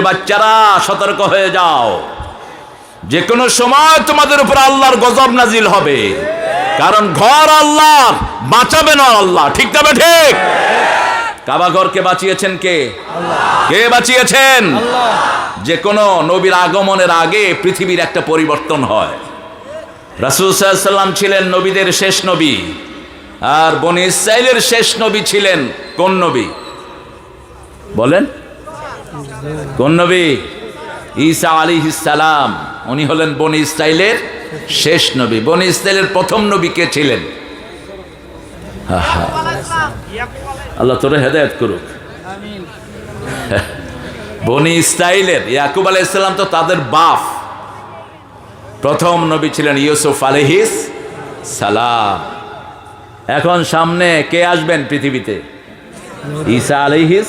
বাচ্চারা সতর্ক হয়ে যাও। যে কোনো সময় তোমাদের উপর আল্লাহর গজব নাজিল হবে। কারণ ঘর আল্লাহর, বাঁচাবে না আল্লাহ। ঠিক তবে ঠিক কাবা ঘরকে বাঁচিয়েছেন কে? কে বাঁচিয়েছেন? যে কোনো নবীর আগমনের আগে পৃথিবীর একটা পরিবর্তন হয়। রাসুল সাল্লাম ছিলেন নবীদের শেষ নবী। আর বনি ইসরাইলের শেষ নবী ছিলেন কোন নবী? বলেন। কোন নবী? ঈসা আলী সালাম। উনি হলেন বনি ইসরাইলের শেষ নবী। বনি ইসরাইলের প্রথম নবী কে ছিলেন? আল্লাহ তোরে হেদায়ত করুক। বনি ইসরাইলের ইয়াকুব আলাইহিস সালাম তো তাদের বাপ। প্রথম নবী ছিলেন ইউসুফ আলহিস সালাম। এখন সামনে কে আসবেন পৃথিবীতে? ঈসা আলহিস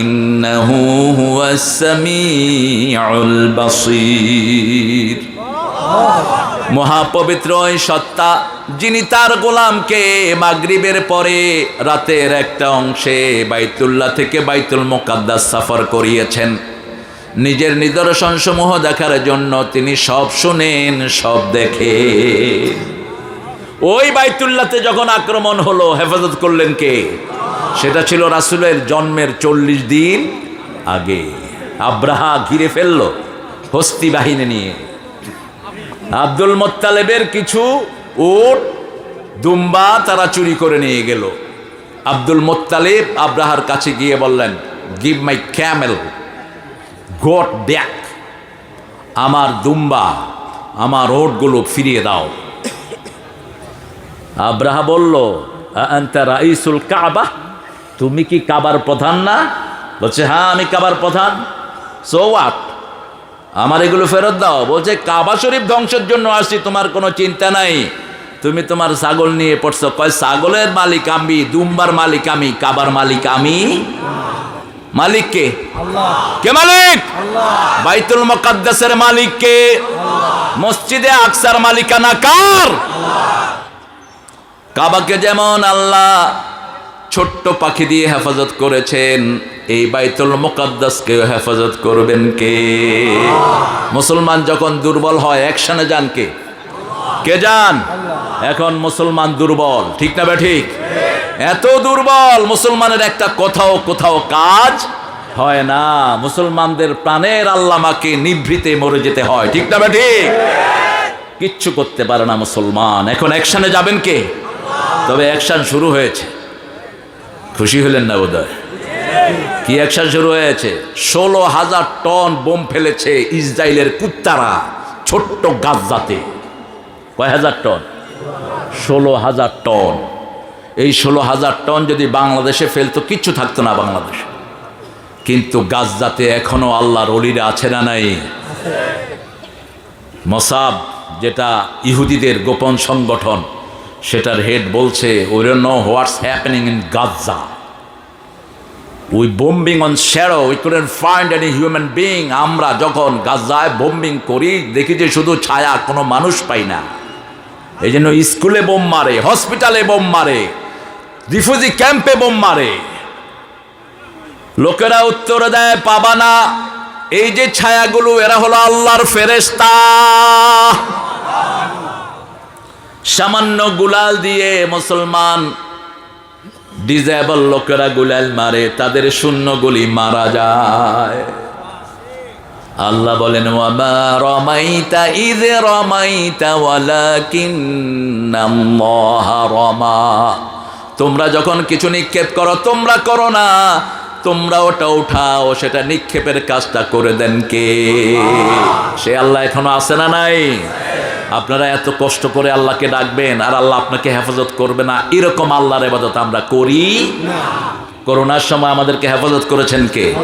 ইন্নাহু হুয়াস সামিউল বাসীর। মহাপবিত্র সত্তা, যিনি তার গোলামকে মাগরিবের পরে রাতের একটা অংশে বাইতুল্লাহ থেকে বাইতুল মোকাদ্দাস সফর করিয়েছেন। নিজের নিদর্শন সমূহ দেখার জন্য তিনি সব শুনেন, সব দেখে ওই বাইতুল্লাতে যখন আক্রমণ হলো, হেফাজত করলেন কে? সেটা ছিল রাসুলের জন্মের চল্লিশ দিন আগে। আব্রাহা ঘিরে ফেলল হস্তি বাহিনী নিয়ে। আব্দুল মোত্তালেবের কিছু উট, দুম্বা তারা চুরি করে নিয়ে গেল। আব্দুল মোত্তালেব আব্রাহার কাছে গিয়ে বললেন give my camel got back আমার দুম্বা, আমার ওটগুলো ফিরিয়ে দাও। আব্রাহা বলল আন্তা রাইসুল কাবা? তুমি কি কাবার প্রধান না? বলছে হ্যাঁ আমি কাবার প্রধান। সো আমার এগুলো ফেরত দাও। বলছে কাবা শরীফ ধ্বংসের জন্য আসছি তোমার কোনো চিন্তা নাই। তুমি তোমার ছাগল নিয়ে পড়ছো। কয় ছাগলের মালিক আমি দুম্বার মালিক আমি কাবার মালিক আমি। মালিক কে? কে মালিক? বাইতুল মুকাদ্দাসের মালিক কে? মসজিদে আকসার মালিকানা কার? কাবাকে যেমন আল্লাহ ছোট্ট পাখি দিয়ে হেফাজত করেছেন। এই বাইতুল মুকাদ্দাসকে হেফাজত করবেন কে? মুসলমান যখন দুর্বল হয় একসানে যান কে? কে যান? এখন মুসলমান দুর্বল, ঠিক না বে ঠিক? এত দুর্বল, মুসলমানের একটা কোথাও কোথাও কাজ হয় না। মুসলমানদের প্রাণের আল্লামাকে নিভৃতে মরে যেতে হয়, ঠিক না বে ঠিক? কিচ্ছু করতে পারে না মুসলমান। এখন অ্যাকশনে যাবেন কে? তবে অ্যাকশন শুরু হয়েছে। খুশি হলেন না বোধহয়? কি অ্যাকশন শুরু হয়েছে? ষোলো হাজার টন বোম ফেলেছে ইসরায়েলের কুত্তারা, ছোট্ট গাজাতে কয় হাজার টন? ষোলো হাজার টন। এই ষোলো হাজার টন যদি বাংলাদেশে ফেলতো, কিচ্ছু থাকতো না বাংলাদেশে। কিন্তু গাজাতে এখনও আল্লাহর অলিরা আছে না নাই? মসাব, যেটা ইহুদিদের গোপন সংগঠন সেটার হেড বলছে we know what's happening in Gaza we bombing on Sharon we couldn't find any human being আমরা যখন গাজায় বোম্বিং করি, দেখি যে শুধু ছায়া, কোনো মানুষ পাই না। এই জন্য স্কুলে বোম মারে হসপিটালে বোম মারে রিফিউজি ক্যাম্পে বোম মারে। লোকেরা উত্তর দেয়, পাবা না। এই যে ছায়াগুলো, এরা হলো আল্লাহর ফেরেস্তা সামান্য গুলাল দিয়ে মুসলমান ডিজেবল লোকেরা গুলাল মারে, তাদের শূন্য গুলি মারা যায়। আল্লাহ বলেন রমাইতা তোমরা যখন কিছু নিক্ষেপ করো, তোমরা করো না। তোমরা ওটা উঠাও, সেটা নিক্ষেপের কাজটা করে দেন কে? সে আল্লাহ এখনও আছে না নাই? আপনারা এত কষ্ট করে আল্লাহকে ডাকবেন আর আল্লাহ আপনাকে হেফাজত করবে না এরকম আল্লাহর এবাদত আমরা করি? করোনার সময় আমাদেরকে হেফাজত করেছেন কে?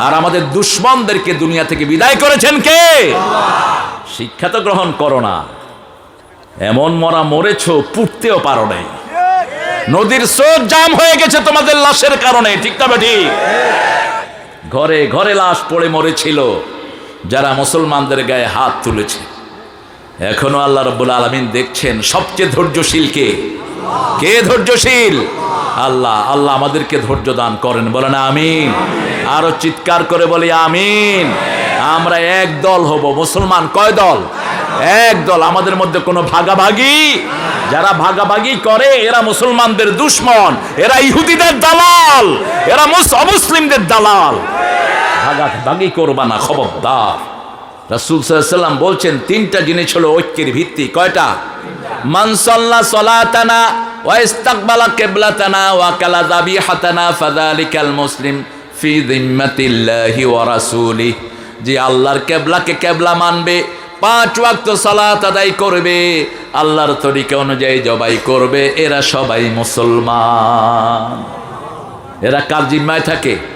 আর আমাদের দুশ্মনদেরকে দুনিয়া থেকে বিদায় করেছেন কে? শিক্ষা তো গ্রহণ করো না। এমন মরা মরেছ পুড়তেও পারো নাই। নদীর স্রোত জাম হয়ে গেছে তোমাদের লাশের কারণে ঠিক না ঠিক ঘরে ঘরে লাশ পড়ে মরেছিল যারা মুসলমানদের গায়ে হাত তুলেছে। এখনও আল্লাহ রব্বুল আলমিন দেখছেন সবচেয়ে ধৈর্যশীল কে? কে ধৈর্যশীল? আল্লাহ আল্লাহ আমাদেরকে ধৈর্য দান করেন, বলেন আমিন। আরও চিৎকার করে বলি আমিন। আমরা এক দল হব, মুসলমান কয় দল? এক দল, আমাদের মধ্যে কোনো ভাগাভাগি? যারা ভাগাভাগি করে, এরা মুসলমানদের দুশ্মন, এরা ইহুদিদের দালাল, এরা মুস- অমুসলিমদের দালাল। ভাগাভাগি করবা না, খবরদার। রাসুল সাল্লাম বলছেন, তিনটা জিনিস হলো ঐক্যের ভিত্তি। কয়টা? ফাযালিকাল মুসলিম আল্লাহর কেবলাকে কেবলা মানবে, পাঁচ ওয়াক্ত করবে, আল্লাহর তরিকা অনুযায়ী জবাই করবে, এরা সবাই মুসলমান। এরা কার জিম্মায় থাকে?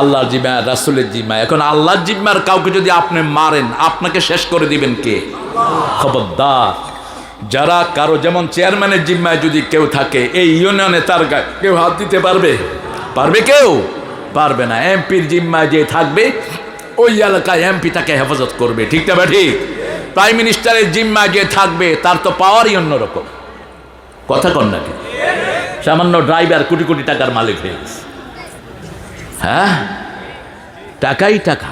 আল্লাহর জিম্মায়, রাসুলের জিম্মা এখন আল্লাহর জিম্মার কাউকে যদি আপনি মারেন, আপনাকে শেষ করে দিবেন কে? খবরদার। যারা কারও যেমন চেয়ারম্যানের জিম্মায় যদি কেউ থাকে, এই ইউনিয়নে তার কেউ হাত দিতে পারবে? পারবে কেউ? পারবে না। এমপির জিম্মায় যে থাকবে, ওই এলাকায় এমপি তাকে হেফাজত করবে। ঠিক না ঠিক প্রাইম মিনিস্টারের জিম্মায় যে থাকবে, তার তো পাওয়ারই অন্যরকম। কথা কন নাকি সামান্য ড্রাইভার কোটি কোটি টাকার মালিক হয়ে গেছে। হ্যাঁ? টাকাই টাকা।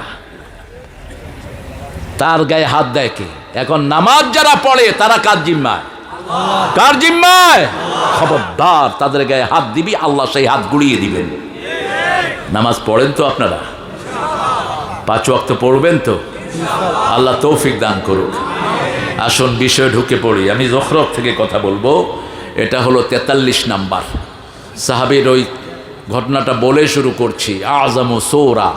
তার গায়ে হাত দেয় কে? এখন নামাজ যারা পড়ে, তারা কার জিম্মায়? কার জিম্মায়? খবরদার, তাদের গায়ে হাত দিবি, আল্লাহ সেই হাত গুড়িয়ে দিবেন। নামাজ পড়েন তো আপনারা? পাঁচ ওয়াক্ত পড়বেন তো? আল্লাহ তৌফিক দান করুক। আসুন, বিষয়ে ঢুকে পড়ি। আমি জখরফ থেকে কথা বলব। এটা হলো তেতাল্লিশ নাম্বার। সাহাবির ওই ঘটনাটা বলে শুরু করছি। আজম সৌরা।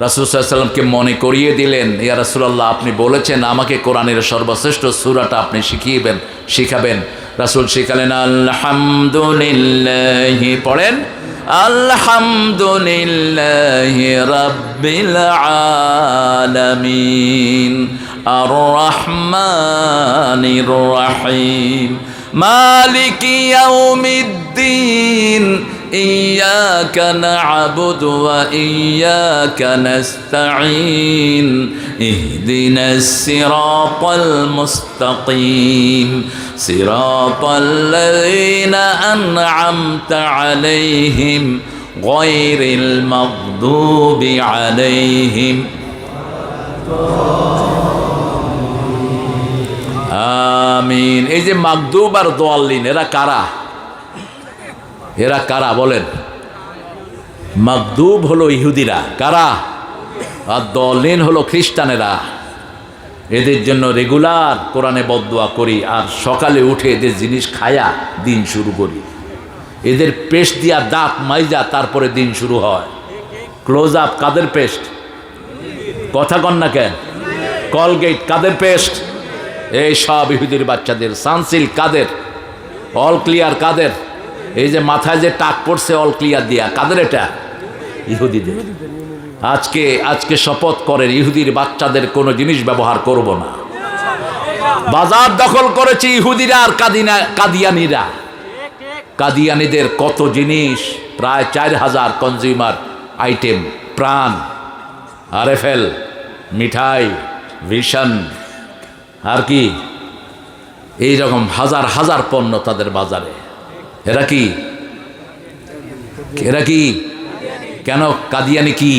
রাসুলসাল্লামকে মনে করিয়ে দিলেন, ইয়া রাসুলাল্লাহ, আপনি বলেছেন আমাকে কোরআনের সর্বশ্রেষ্ঠ সুরাটা আপনি শিখিয়েবেন শিখাবেন। রাসুল শিখালেন, আলহামদুলিল্লাহ। পড়েন, আলহামদুলিল্লাহ রাব্বিল আলামিন। আর রহমানির রহিম। মালিক ইয়াউমিদ্দিন। إياك نعبد وإياك نستعين اهدنا الصراط المستقيم صراط الذين أنعمت عليهم غير المغضوب عليهم আমিন এই যে মাগদুব আর দোয়াল্লিন এরা কারা এরা কারা বলেন? মাগদুব হলো ইহুদিরা। কারা? আর দলিন হলো খ্রিস্টানেরা। এদের জন্য রেগুলার কোরআনে বদুয়া করি আর সকালে উঠে এদের জিনিস খায়া দিন শুরু করি। এদের পেস্ট দিয়া দাঁত মাইজা তারপরে দিন শুরু হয়। ক্লোজ আপ কাদের পেস্ট কথা কন না কেন? কলগেট কাদের পেস্ট এই সব ইহুদির বাচ্চাদের। সানসিল কাদের? অল ক্লিয়ার কাদের? এই যে মাথায় যে টাক পড়ছে অল ক্লিয়ার দিয়া। কাদের এটা? ইহুদিদের। আজকে আজকে শপথ করেন, ইহুদির বাচ্চাদের কোনো জিনিস ব্যবহার করব না। বাজার দখল করেছে ইহুদিরা আর কাদিনা, কাদিয়ানিরা। কাদিয়ানিদের কত জিনিস? প্রায় চার হাজার consumer item Pran, RFL, Mithai, Vision, আর কি? এই রকম হাজার হাজার পণ্য তাদের বাজারে। এরা কি? এরা কি? কেন কাদিয়ানি কি?